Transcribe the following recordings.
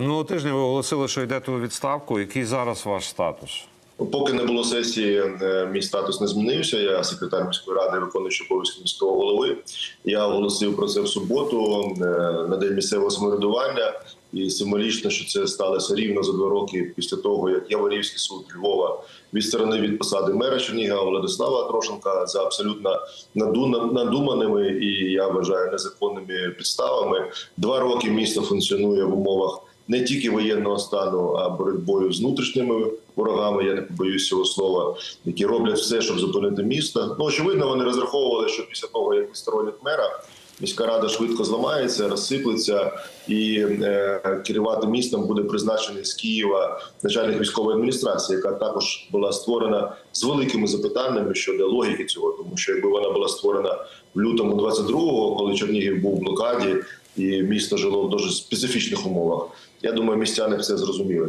Минулого тижня ви оголосили, що йдете у відставку. Який зараз ваш статус? Поки не було сесії, е, мій статус не змінився. Я секретар міської ради, виконуючий обов'язки міського голови. Я оголосив про це в суботу е, на день місцевого самоврядування. І символічно, що це сталося рівно за два роки після того, як Яворівський суд Львова відсторонив від посади мера Чернігова Владислава Трошенка за абсолютно наду- надуманими і я вважаю незаконними підставами. Два роки місто функціонує в умовах не тільки воєнного стану, а боротьбою з внутрішніми ворогами. Я не побоюсь цього слова, які роблять все, щоб зупинити місто. Ну очевидно, вони розраховували, що після того, як відсторонять мера. Міська рада швидко зламається, розсиплеться, і е, керувати містом буде призначений з Києва начальник військової адміністрації, яка також була створена з великими запитаннями щодо логіки цього, тому що якби вона була створена в лютому 22-го, коли Чернігів був в блокаді і місто жило в дуже специфічних умовах, я думаю, містяни все зрозуміли.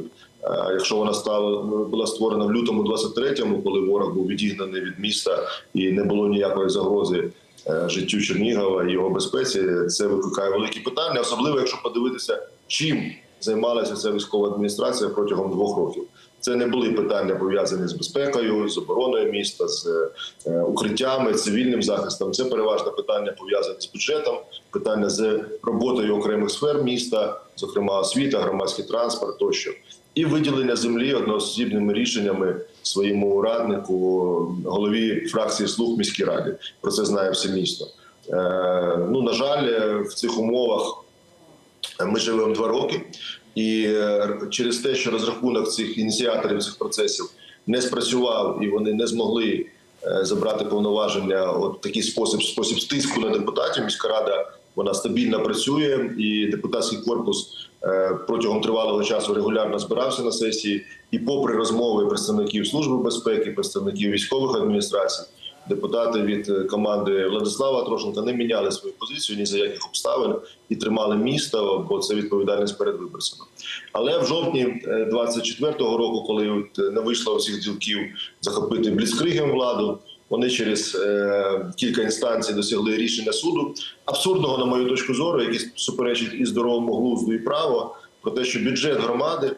Якщо вона стала була створена в лютому 23-му, коли ворог був відігнаний від міста і не було ніякої загрози е, життю Чернігова і його безпеці, це викликає великі питання, особливо якщо подивитися, чим займалася ця військова адміністрація протягом двох років. Це не були питання пов'язані з безпекою, з обороною міста, з е, укриттями, цивільним захистом. Це переважно питання пов'язані з бюджетом, питання з роботою окремих сфер міста, зокрема освіта, громадський транспорт тощо, і виділення землі одноосібними рішеннями своєму раднику, голові фракції слуг міській раді. Про це знає все місто. Е, ну на жаль, е, в цих умовах ми живемо два роки, і е, через те, що розрахунок цих ініціаторів цих процесів не спрацював, і вони не змогли е, забрати повноваження от такий спосіб спосіб стиску на депутатів. Міська рада вона стабільно працює, і депутатський корпус е, протягом тривалого часу регулярно збирався на сесії. І, попри розмови представників служби безпеки, представників військових адміністрацій, депутати від е, команди Владислава Трошенка не міняли свою позицію ні за яких обставин і тримали місто, бо це відповідальність перед виборцями. Але в жовтні 24-го року, коли е, не вийшло усіх ділків захопити бліцкригом владу, вони через е, кілька інстанцій досягли рішення суду абсурдного, на мою точку зору, який суперечить і здоровому глузду, і право про те, що бюджет громади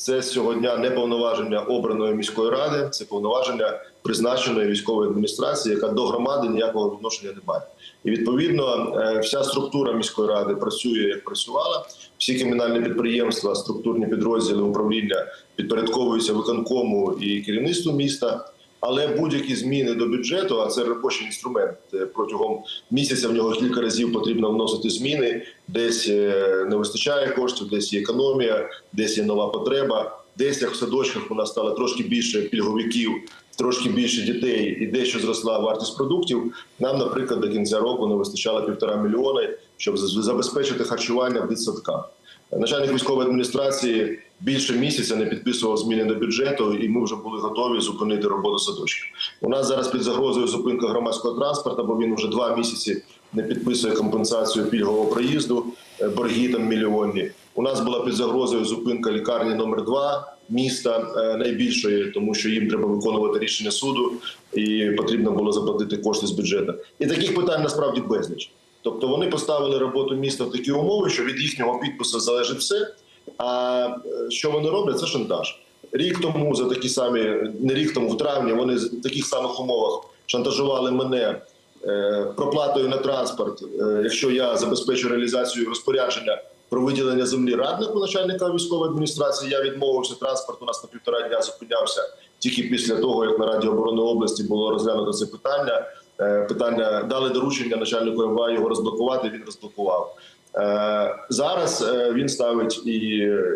це сьогодні не повноваження обраної міської ради, це повноваження призначеної військової адміністрації, яка до громади ніякого відношення не має. І відповідно е, вся структура міської ради працює як працювала. Всі кримінальні підприємства, структурні підрозділи управління підпорядковуються виконкому і керівництву міста. Але будь-які зміни до бюджету, а це робочий інструмент е, протягом місяця в нього кілька разів потрібно вносити зміни. Десь е, не вистачає коштів, десь є економія, десь є нова потреба. Десь як в садочках у нас стало трошки більше пільговиків, трошки більше дітей, і дещо зросла вартість продуктів. Нам, наприклад, до кінця року не вистачало півтора мільйони, щоб забезпечити харчування в дитсадках. Начальник військової адміністрації більше місяця не підписував зміни до бюджету, і ми вже були готові зупинити роботу садочків. У нас зараз під загрозою зупинка громадського транспорту, бо він вже два місяці не підписує компенсацію пільгового проїзду, е, борги там мільйонні. У нас була під загрозою зупинка лікарні номер 2 міста е, найбільшої, тому що їм треба виконувати рішення суду, і потрібно було заплатити кошти з бюджету. І таких питань насправді безліч. Тобто вони поставили роботу міста в такі умови, що від їхнього підпису залежить все. А е, що вони роблять, це шантаж. Рік тому за такі самі, не рік тому, в травні, вони в таких самих умовах шантажували мене е, проплатою на транспорт, е, якщо я забезпечу реалізацію розпорядження про виділення землі раднику начальника військової адміністрації. Я відмовився. Транспорт у нас на півтора дня зупинявся тільки після того, як на Раді оборони області було розглянуто це питання. Е, Питання дали доручення начальнику МВА його розблокувати. Він розблокував. Е, Зараз е, він ставить і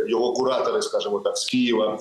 його куратори, скажімо так, з Києва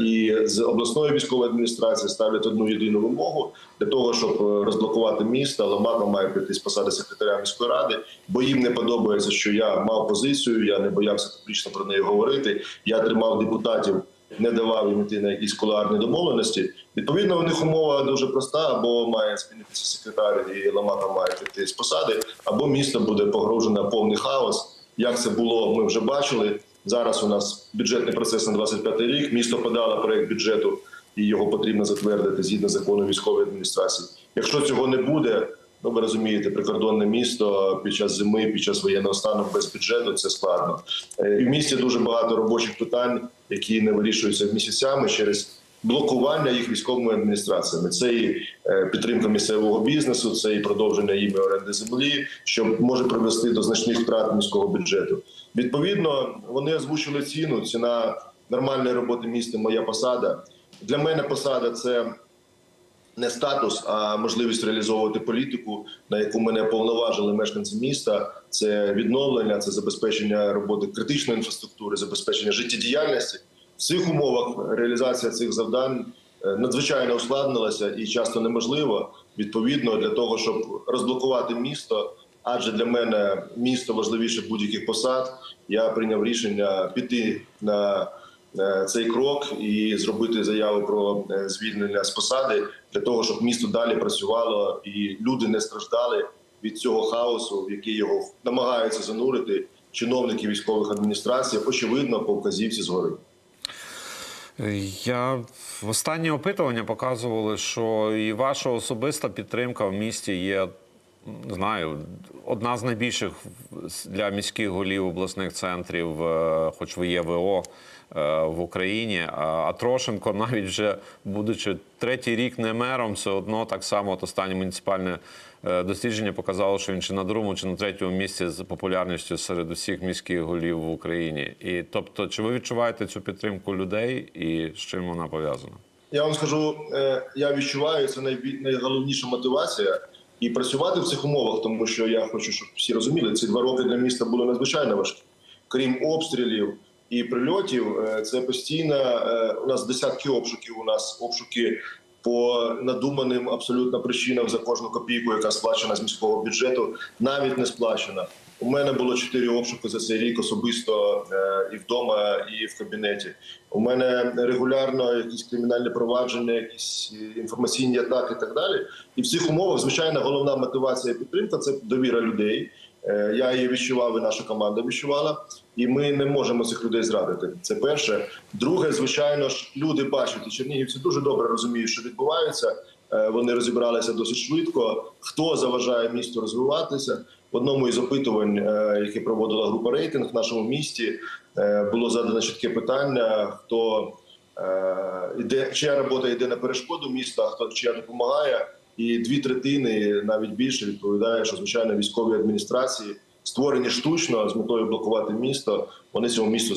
і з обласної військової адміністрації ставлять одну єдину вимогу для того, щоб розблокувати місто. Ломака має прийти з посади секретаря міської ради, бо їм не подобається, що я мав позицію. Я не боявся публічно про неї говорити. Я тримав депутатів. Не давав їм йти на якісь кулуарні домовленості. Відповідно, у них умова дуже проста: або має змінитися секретар і Ламака має піти з посади, або місто буде погрожено повний хаос. Як це було, ми вже бачили. Зараз у нас бюджетний процес на 25 рік. Місто подало проект бюджету, і його потрібно затвердити згідно закону військової адміністрації. Якщо цього не буде, Ну, ви розумієте, прикордонне місто під час зими, під час воєнного стану без бюджету це складно. Е, І в місті дуже багато робочих питань, які не вирішуються місяцями через блокування їх військовими адміністраціями. Це і е, підтримка місцевого бізнесу, це і продовження їми оренди землі, що може привести до значних втрат міського бюджету. Відповідно, вони озвучили ціну. Ціна нормальної роботи міста моя посада. Для мене посада це не статус, а можливість реалізовувати політику, на яку мене повноважили мешканці міста. Це відновлення, це забезпечення роботи критичної інфраструктури, забезпечення життєдіяльності. В цих умовах реалізація цих завдань е, надзвичайно ускладнилася і часто неможливо. Відповідно, для того, щоб розблокувати місто, адже для мене місто важливіше будь-яких посад. Я прийняв рішення піти на цей крок і зробити заяву про е, звільнення з посади для того, щоб місто далі працювало і люди не страждали від цього хаосу, в який його намагаються занурити чиновники військових адміністрацій, очевидно, по вказівці згори. Я в останні опитування показували, що і ваша особиста підтримка в місті є. Знаю, одна з найбільших для міських голів обласних центрів, е, хоч ви є ВО е, в Україні. А Трошенко, навіть вже будучи третій рік не мером, все одно так само от останнє муніципальне е, дослідження показало, що він чи на другому, чи на третьому місці з популярністю серед усіх міських голів в Україні. І тобто, чи ви відчуваєте цю підтримку людей і з чим вона пов'язана? Я вам скажу, е, я відчуваю це найголовніша мотивація і працювати в цих умовах, тому що я хочу, щоб всі розуміли, ці два роки для міста були надзвичайно важкі. Крім обстрілів і прильотів, е, це постійно е, у нас десятки обшуків. У нас обшуки по надуманим абсолютно причинам за кожну копійку, яка сплачена з міського бюджету, навіть не сплачена. У мене було чотири обшуки за цей рік особисто е, і вдома, і в кабінеті. У мене регулярно якісь кримінальні провадження, якісь інформаційні атаки і так далі. І в цих умовах, звичайно, головна мотивація і підтримка це довіра людей. Я її відчував, і наша команда відчувала, і ми не можемо цих людей зрадити. Це перше. Друге, звичайно ж, люди бачать, і чернігівці дуже добре розуміють, що відбувається. Е, Вони розібралися досить швидко. Хто заважає місту розвиватися? В одному із опитувань, е, яке проводила група рейтинг в нашому місті, е, було задано чітке питання: хто е, іде, чия робота йде на перешкоду міста, хто чия допомагає. І дві третини, навіть більше, відповідає, що звичайно військові адміністрації створені штучно з метою блокувати місто. Вони цьому місту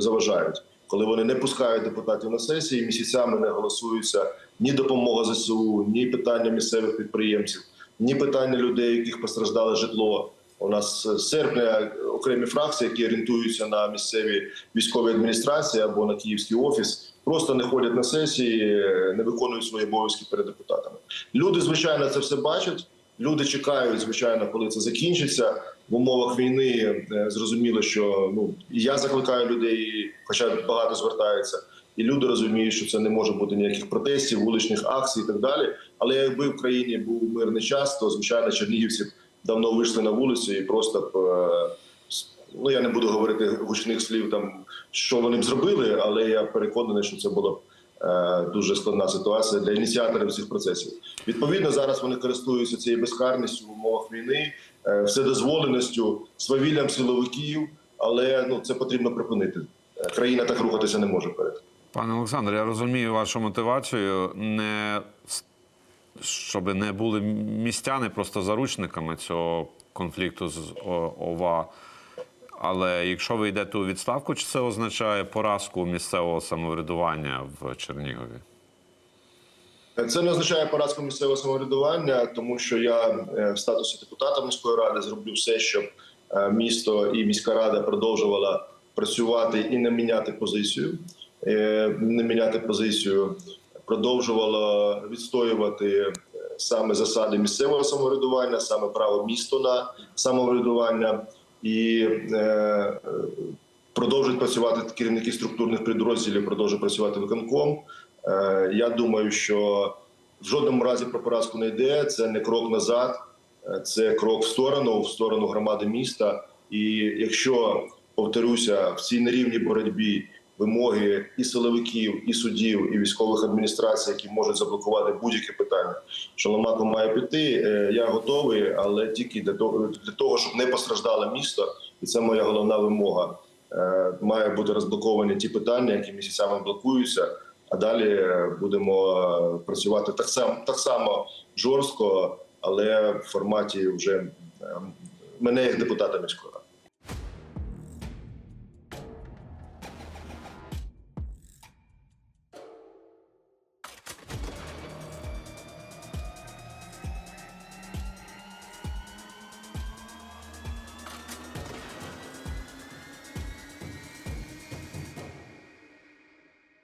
заважають. Коли вони не пускають депутатів на сесії, місяцями не голосуються ні допомога ЗСУ, ні питання місцевих підприємців, ні питання людей, яких постраждало житло. У нас серпня окремі фракції, які орієнтуються на місцеві військові адміністрації або на київський офіс, просто не ходять на сесії, не виконують свої обов'язки перед депутатами. Люди, звичайно, це все бачать. Люди чекають, звичайно, коли це закінчиться. В умовах війни е, зрозуміло, що ну і я закликаю людей, хоча багато звертаються, і люди розуміють, що це не може бути ніяких протестів, вуличних акцій і так далі. Але якби в країні був мирний час, то звичайно чернігівці давно вийшли на вулицю і просто б е, ну я не буду говорити гучних слів, там що вони б зробили, але я переконаний, що це було дуже складна ситуація для ініціаторів цих процесів. Відповідно, зараз вони користуються цією безкарністю в умовах війни, е, вседозволеністю, свавіллям силовиків, але ну це потрібно припинити. Е, Країна так рухатися не може перед. Пане Олександр, я розумію вашу мотивацію, не щоб не були містяни просто заручниками цього конфлікту з ОВА. Але якщо ви йдете у відставку, чи це означає поразку місцевого самоврядування в Чернігові? Це не означає поразку місцевого самоврядування, тому що я е, в статусі депутата міської ради зроблю все, щоб е, місто і міська рада продовжувала працювати і не міняти позицію, Е, не міняти позицію, продовжувала відстоювати саме засади місцевого самоврядування, саме право міста на самоврядування і е, продовжують працювати керівники структурних підрозділів, продовжують працювати виконком. Е, Я думаю, що в жодному разі про поразку не йде. Це не крок назад, е, це крок в сторону, в сторону громади міста. І якщо повторюся, в цій нерівній боротьбі вимоги і силовиків, і суддів, і військових адміністрацій, які можуть заблокувати будь-яке питання. Що Ломако має піти. е, Я готовий, але тільки для того, для того, щоб не постраждало місто, і це моя головна вимога. Е, Має бути розблоковані ті питання, які місяцями блокуються. А далі е, будемо працювати так само, так само жорстко, але в форматі вже мене як депутата міської ради.